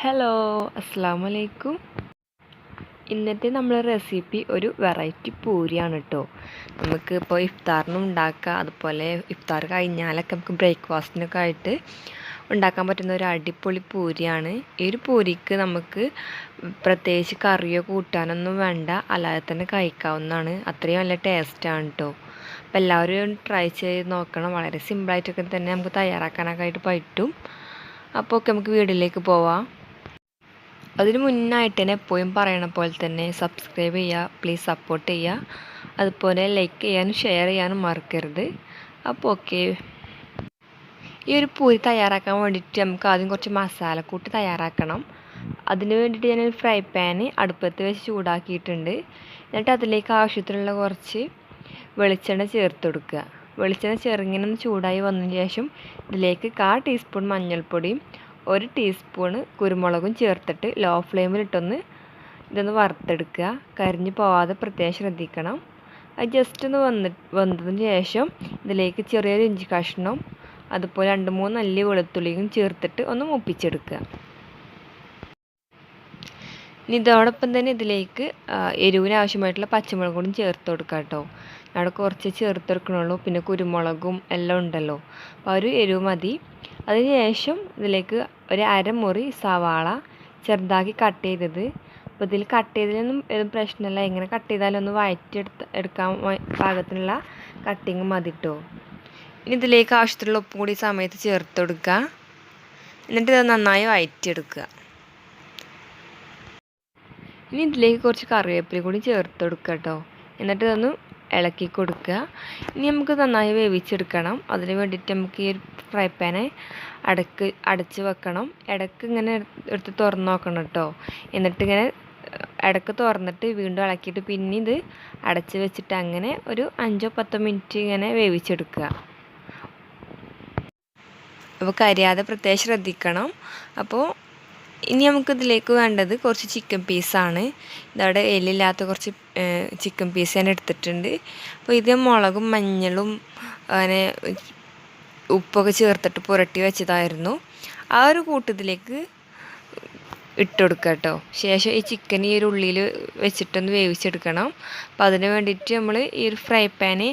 Hello അസ്സാം വലൈക്കും ഇന്നത്തെ നമ്മളെ റെസിപ്പി ഒരു വെറൈറ്റി പൂരിയാണ് കേട്ടോ നമുക്ക് ഇപ്പോൾ ഇഫ്താറിനും ഉണ്ടാക്കാം. അതുപോലെ ഇഫ്താർ കഴിഞ്ഞാലൊക്കെ നമുക്ക് ബ്രേക്ക്ഫാസ്റ്റിനൊക്കെ ആയിട്ട് ഉണ്ടാക്കാൻ പറ്റുന്ന ഒരു അടിപൊളി പൂരിയാണ്. ഈ ഒരു പൂരിക്ക് നമുക്ക് പ്രത്യേകിച്ച് കറിയോ കൂട്ടാനൊന്നും വേണ്ട. അല്ലാതെ തന്നെ കഴിക്കാവുന്നതാണ്. അത്രയും നല്ല ടേസ്റ്റാണ് കേട്ടോ അപ്പോൾ എല്ലാവരും ട്രൈ ചെയ്ത് നോക്കണം. വളരെ സിമ്പിളായിട്ടൊക്കെ തന്നെ നമുക്ക് തയ്യാറാക്കാനൊക്കെ ആയിട്ട് പറ്റും. അപ്പോൾ ഒക്കെ നമുക്ക് വീട്ടിലേക്ക് പോവാം. അതിന് മുന്നായിട്ട് തന്നെ എപ്പോഴും പറയണ പോലെ തന്നെ സബ്സ്ക്രൈബ് ചെയ്യുക പ്ലീസ് സപ്പോർട്ട് ചെയ്യുക. അതുപോലെ ലൈക്ക് ചെയ്യാനും ഷെയർ ചെയ്യാനും മറക്കരുത്. അപ്പോൾ ഓക്കെ ഈ ഒരു പൂരി തയ്യാറാക്കാൻ വേണ്ടിയിട്ട് നമുക്ക് ആദ്യം കുറച്ച് മസാലക്കൂട്ട് തയ്യാറാക്കണം. അതിന് വേണ്ടിയിട്ട് ഞാനൊരു ഫ്രൈ പാന് അടുപ്പത്ത് വെച്ച് ചൂടാക്കിയിട്ടുണ്ട്. എന്നിട്ട് അതിലേക്ക് ആവശ്യത്തിനുള്ള കുറച്ച് വെളിച്ചെണ്ണ ചേർത്ത് കൊടുക്കുക വെളിച്ചെണ്ണ ചെറുങ്ങനെ ചൂടായി വന്നതിന് ശേഷം ഇതിലേക്ക് കാ ടീസ്പൂൺ മഞ്ഞൾപ്പൊടിയും ഒരു ടീസ്പൂണ് കുരുമുളകും ചേർത്തിട്ട് ലോ ഫ്ലെയിമിലിട്ടൊന്ന് ഇതൊന്ന് വറുത്തെടുക്കുക. കരിഞ്ഞ് പോവാതെ പ്രത്യേകം ശ്രദ്ധിക്കണം. അത് ജസ്റ്റ് ഒന്ന് വന്ന് വന്നതിന് ശേഷം ഇതിലേക്ക് ചെറിയൊരു ഇഞ്ചി കഷ്ണം അതുപോലെ രണ്ട് മൂന്ന് അല്ലി വെളുത്തുള്ളിയും ചേർത്തിട്ട് ഒന്ന് മുപ്പിച്ചെടുക്കുക. ഇനി ഇതോടൊപ്പം തന്നെ ഇതിലേക്ക് എരിവിന് ആവശ്യമായിട്ടുള്ള പച്ചമുളക് കൂടി ചേർത്ത് കൊടുക്കുക കേട്ടോ. അവിടെ കുറച്ച് ചേർത്ത് കൊടുക്കണുള്ളൂ. പിന്നെ കുരുമുളകും എല്ലാം ഉണ്ടല്ലോ. അപ്പോൾ ഒരു എരിവ് മതി. അതിന് ശേഷം ഇതിലേക്ക് ഒരു അരമുറി സവാള ചെറുതാക്കി കട്ട് ചെയ്തത്. അപ്പോൾ ഇതിൽ കട്ട് ചെയ്തതിലൊന്നും പ്രശ്നമില്ല. എങ്ങനെ കട്ട് ചെയ്താലും ഒന്ന് വഴറ്റിയെടുത്ത് എടുക്കാൻ പാകത്തിനുള്ള കട്ടിങ് മതി കേട്ടോ ഇനി ഇതിലേക്ക് ആവശ്യത്തിലുള്ള ഉപ്പും കൂടി സമയത്ത് ചേർത്ത് കൊടുക്കുക. എന്നിട്ട് ഇത് നന്നായി വഴറ്റിയെടുക്കുക ഇനി ഇതിലേക്ക് കുറച്ച് കറിവേപ്പില കൂടി ചേർത്ത് കൊടുക്കുക കേട്ടോ. എന്നിട്ട് ഇതൊന്ന് ഇളക്കി കൊടുക്കുക. ഇനി നമുക്ക് നന്നായി വേവിച്ചെടുക്കണം. അതിന് വേണ്ടിയിട്ട് നമുക്ക് ഈ ഫ്രൈ പാനെ അടക്ക് അടച്ച് വെക്കണം. ഇടയ്ക്ക് ഇങ്ങനെ എടുത്ത് തുറന്ന് നോക്കണം കേട്ടോ. എന്നിട്ട് ഇങ്ങനെ ഇടയ്ക്ക് തുറന്നിട്ട് വീണ്ടും ഇളക്കിയിട്ട് പിന്നെ ഇത് അടച്ച് വെച്ചിട്ട് അങ്ങനെ ഒരു അഞ്ചോ പത്തോ മിനിറ്റ് ഇങ്ങനെ വേവിച്ചെടുക്കുക. അപ്പോൾ കരിയാതെ പ്രത്യേകം ശ്രദ്ധിക്കണം. അപ്പോൾ ഇനി നമുക്ക് ഇതിലേക്ക് വേണ്ടത് കുറച്ച് ചിക്കൻ പീസാണ് ഇതവിടെ എല്ലില്ലാത്ത കുറച്ച് ചിക്കൻ പീസ് ഞാൻ എടുത്തിട്ടുണ്ട്. അപ്പോൾ ഇത് മുളകും മഞ്ഞളും അങ്ങനെ ഉപ്പൊക്കെ ചേർത്തിട്ട് പുരട്ടി വെച്ചതായിരുന്നു. ആ ഒരു കൂട്ടത്തിലേക്ക് ഇട്ട് കൊടുക്കുക കേട്ടോ ശേഷം ഈ ചിക്കൻ ഈ ഒരു ഉള്ളിയിൽ വെച്ചിട്ടൊന്ന് വേവിച്ചെടുക്കണം. അപ്പം അതിന് വേണ്ടിയിട്ട് നമ്മൾ ഈ ഒരു ഫ്രൈ പാന്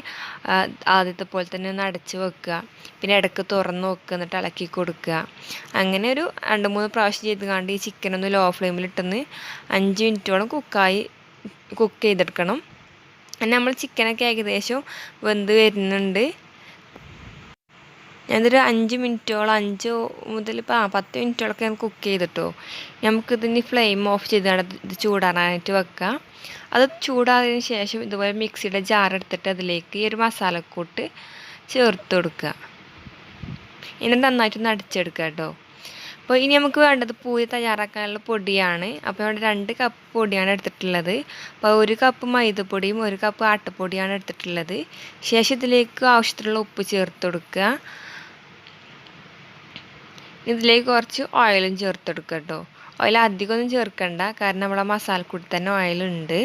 ആദ്യത്തെ പോലെ തന്നെ ഒന്ന് അടച്ച് വെക്കുക. പിന്നെ ഇടയ്ക്ക് തുറന്ന് വെക്കുക എന്നിട്ട് ഇളക്കി കൊടുക്കുക. അങ്ങനെ ഒരു രണ്ട് മൂന്ന് പ്രാവശ്യം ചെയ്ത് കണ്ട് ഈ ചിക്കൻ ഒന്ന് ലോ ഫ്ലെയിമിൽ ഇട്ടെന്ന് അഞ്ച് മിനിറ്റോളം കുക്കായി കുക്ക് ചെയ്തെടുക്കണം. അങ്ങനെ നമ്മൾ ചിക്കനൊക്കെ ഏകദേശം വെന്ത് വരുന്നുണ്ട്. ഞാനൊരു അഞ്ച് മിനിറ്റോളം അഞ്ച് മുതൽ ഇപ്പോൾ ആ പത്ത് മിനിറ്റോളൊക്കെ ഞാൻ കുക്ക് ചെയ്തിട്ടോ. നമുക്കിതിന് ഫ്ലെയിം ഓഫ് ചെയ്താണ് ഇത് ചൂടാറാനായിട്ട് വെക്കുക അത് ചൂടായതിന് ശേഷം ഇതുപോലെ മിക്സിയുടെ ജാർ എടുത്തിട്ട് അതിലേക്ക് ഈ ഒരു മസാലക്കൂട്ട് ചേർത്ത് കൊടുക്കുക ഇനി നന്നായിട്ടൊന്ന് അടിച്ചെടുക്കുക കേട്ടോ അപ്പോൾ ഇനി നമുക്ക് വേണ്ടത് പൂരി തയ്യാറാക്കാനുള്ള പൊടിയാണ്. അപ്പോൾ ഇവിടെ രണ്ട് കപ്പ് പൊടിയാണ് എടുത്തിട്ടുള്ളത്. അപ്പോൾ ഒരു കപ്പ് മൈദപ്പൊടിയും ഒരു കപ്പ് ആട്ടപ്പൊടിയാണ് എടുത്തിട്ടുള്ളത്. ശേഷം ഇതിലേക്ക് ആവശ്യത്തിലുള്ള ഉപ്പ് ചേർത്ത് കൊടുക്കുക ഇതിലേക്ക് കുറച്ച് ഓയിലും ചേർത്തെടുക്കുക കേട്ടോ ഓയിൽ അധികമൊന്നും ചേർക്കണ്ട. കാരണം നമ്മളെ മസാലക്കൂടി തന്നെ ഓയിലുണ്ട്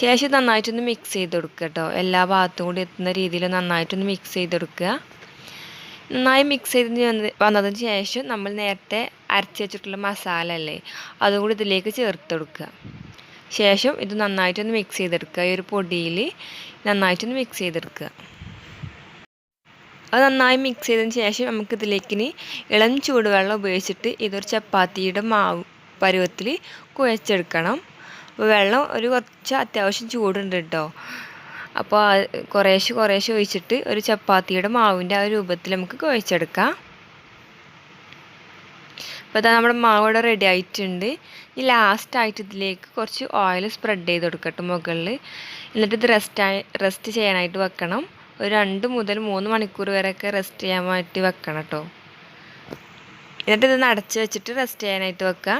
ശേഷം നന്നായിട്ടൊന്ന് മിക്സ് ചെയ്ത് കൊടുക്കുക കേട്ടോ എല്ലാ ഭാഗത്തും കൂടി എത്തുന്ന രീതിയിൽ നന്നായിട്ടൊന്ന് മിക്സ് ചെയ്തെടുക്കുക നന്നായി മിക്സ് ചെയ്ത് വന്നതിന് ശേഷം നമ്മൾ നേരത്തെ അരച്ച് വെച്ചിട്ടുള്ള മസാല അല്ലേ അതും കൂടി ഇതിലേക്ക് ചേർത്ത് കൊടുക്കുക ശേഷം ഇത് നന്നായിട്ടൊന്ന് മിക്സ് ചെയ്തെടുക്കുക ഈ ഒരു പൊടിയിൽ നന്നായിട്ടൊന്ന് മിക്സ് ചെയ്തെടുക്കുക അത് നന്നായി മിക്സ് ചെയ്തതിന് ശേഷം നമുക്ക് ഇതിലേക്ക് ഇളം ചൂടുവെള്ളം ഉപയോഗിച്ചിട്ട് ഇതൊരു ചപ്പാത്തിയുടെ മാവ് പരുവത്തിൽ കുഴച്ചെടുക്കണം. അപ്പോൾ വെള്ളം ഒരു കുറച്ച് അത്യാവശ്യം ചൂടുണ്ട് കേട്ടോ. അപ്പോൾ കുറേശ്ശെ കുറേശ്ശെ ഒഴിച്ചിട്ട് ഒരു ചപ്പാത്തിയുടെ മാവിന്റെ ആ രൂപത്തിൽ നമുക്ക് കുഴച്ചെടുക്കാം. അപ്പോൾ അതാ നമ്മുടെ മാവ് ഇവിടെ റെഡി ആയിട്ടുണ്ട്. ഈ ലാസ്റ്റായിട്ട് ഇതിലേക്ക് കുറച്ച് ഓയിൽ സ്പ്രെഡ് ചെയ്ത് കൊടുക്കട്ടെ മുകളിൽ. എന്നിട്ട് ഇത് റെസ്റ്റ് റെസ്റ്റ് ചെയ്യാനായിട്ട് വെക്കണം. ഒരു രണ്ട് മുതൽ മൂന്ന് മണിക്കൂർ വരെയൊക്കെ റെസ്റ്റ് ചെയ്യാൻ വേണ്ടി വെക്കണം കേട്ടോ എന്നിട്ട് ഇതൊന്ന് അടച്ച് വെച്ചിട്ട് റെസ്റ്റ് ചെയ്യാനായിട്ട് വെക്കുക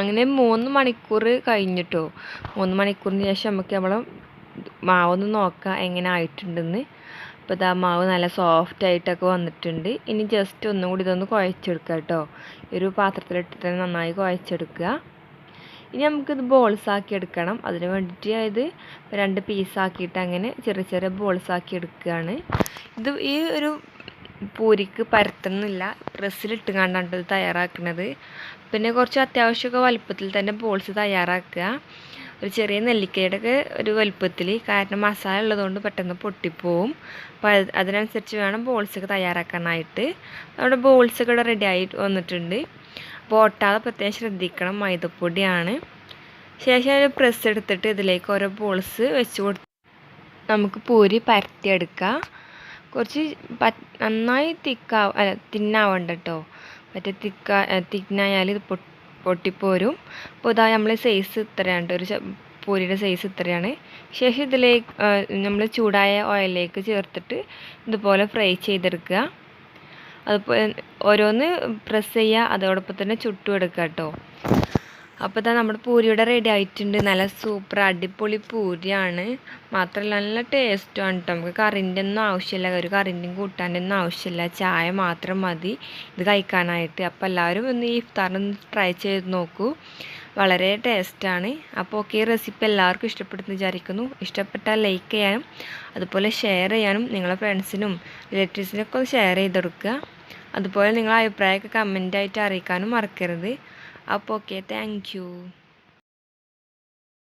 അങ്ങനെ മൂന്ന് മണിക്കൂർ കഴിഞ്ഞിട്ടോ മൂന്ന് മണിക്കൂറിന് ശേഷം നമുക്ക് നമ്മൾ മാവൊന്ന് നോക്കാം എങ്ങനെ ആയിട്ടുണ്ടെന്ന്. അപ്പോൾ ഇതാ മാവ് നല്ല സോഫ്റ്റ് ആയിട്ടൊക്കെ വന്നിട്ടുണ്ട്. ഇനി ജസ്റ്റ് ഒന്നും കൂടി ഇതൊന്ന് കുഴച്ചെടുക്കുക കേട്ടോ ഒരു പാത്രത്തിലിട്ടിട്ട് നന്നായി കുഴച്ചെടുക്കുക. ഇനി നമുക്കിത് ബോൾസ് ആക്കി എടുക്കണം. അതിന് വേണ്ടിയിട്ട് ഇത് രണ്ട് പീസാക്കിയിട്ട് അങ്ങനെ ചെറിയ ചെറിയ ബോൾസ് ആക്കി എടുക്കുകയാണ്. ഇത് ഈ ഒരു പൂരിക്ക് പരത്തുന്നില്ല. പ്രസ്സിലിട്ട് കണ്ടാണ് ഇത് തയ്യാറാക്കുന്നത്. പിന്നെ കുറച്ച് അത്യാവശ്യമൊക്കെ വലുപ്പത്തിൽ തന്നെ ബോൾസ് തയ്യാറാക്കുക. ഒരു ചെറിയ നെല്ലിക്കയുടെ ഒക്കെ ഒരു വലുപ്പത്തിൽ. കാരണം മസാല ഉള്ളതുകൊണ്ട് പെട്ടെന്ന് പൊട്ടിപ്പോവും. അപ്പോൾ അത് അതിനനുസരിച്ച് വേണം ബോൾസൊക്കെ തയ്യാറാക്കാനായിട്ട്. നമ്മുടെ ബോൾസൊക്കെ ഇവിടെ റെഡി ആയി വന്നിട്ടുണ്ട്. അപ്പോൾ പ്രത്യേകം ശ്രദ്ധിക്കണം. മൈദപ്പൊടിയാണ്. ശേഷം ഒരു പ്രസ് എടുത്തിട്ട് ഇതിലേക്ക് ഓരോ ബോൾസ് വെച്ച് കൊടുത്ത് നമുക്ക് പൂരി പരത്തിയെടുക്കാം. കുറച്ച് നന്നായി തിക്കാ അല്ല തിന്നാവണ്ട കേട്ടോ മറ്റേ തിക്ക തിന്നായാൽ ഇത് പൊട്ടിപ്പോരും. അപ്പോൾ ഇതാ നമ്മൾ സൈസ് ഇത്രയാണ് ഒരു പൂരിയുടെ സൈസ് ഇത്രയാണ്. ശേഷം ഇതിലേക്ക് നമ്മൾ ചൂടായ ഓയിലിലേക്ക് ചേർത്തിട്ട് ഇതുപോലെ ഫ്രൈ ചെയ്തെടുക്കുക. അതുപോലെ ഓരോന്ന് പ്രസ് ചെയ്യുക അതോടൊപ്പം തന്നെ ചുട്ടും എടുക്കുക കേട്ടോ അപ്പോൾ തന്നെ നമ്മുടെ പൂരിയുടെ റെഡി ആയിട്ടുണ്ട്. നല്ല സൂപ്പർ അടിപൊളി പൂരിയാണ്. മാത്രമല്ല നല്ല ടേസ്റ്റുമാണ് കേട്ടോ നമുക്ക് കറിന്റെ ഒന്നും ആവശ്യമില്ല. ഒരു കറിന്റെയും കൂട്ടാന്റെ ഒന്നും ആവശ്യമില്ല. ചായ മാത്രം മതി. ഇത് കഴിക്കാനായിട്ട്. അപ്പോൾ എല്ലാവരും ഒന്ന് ഈ ഇഫ്താറിനൊന്ന് ട്രൈ ചെയ്ത് നോക്കൂ. വളരെ ടേസ്റ്റാണ് അപ്പോൾ ഓക്കെ ഈ റെസിപ്പി എല്ലാവർക്കും ഇഷ്ടപ്പെടുന്നു വിചാരിക്കുന്നു. ഇഷ്ടപ്പെട്ടാൽ ലൈക്ക് ചെയ്യാനും അതുപോലെ ഷെയർ ചെയ്യാനും നിങ്ങളെ ഫ്രണ്ട്സിനും റിലേറ്റീവ്സിനൊക്കെ ഒന്ന് ഷെയർ ചെയ്ത് കൊടുക്കുക. അതുപോലെ നിങ്ങളെ അഭിപ്രായമൊക്കെ കമന്റായിട്ട് അറിയിക്കാനും മറക്കരുത്. അപ്പോൾ ഓക്കെ താങ്ക്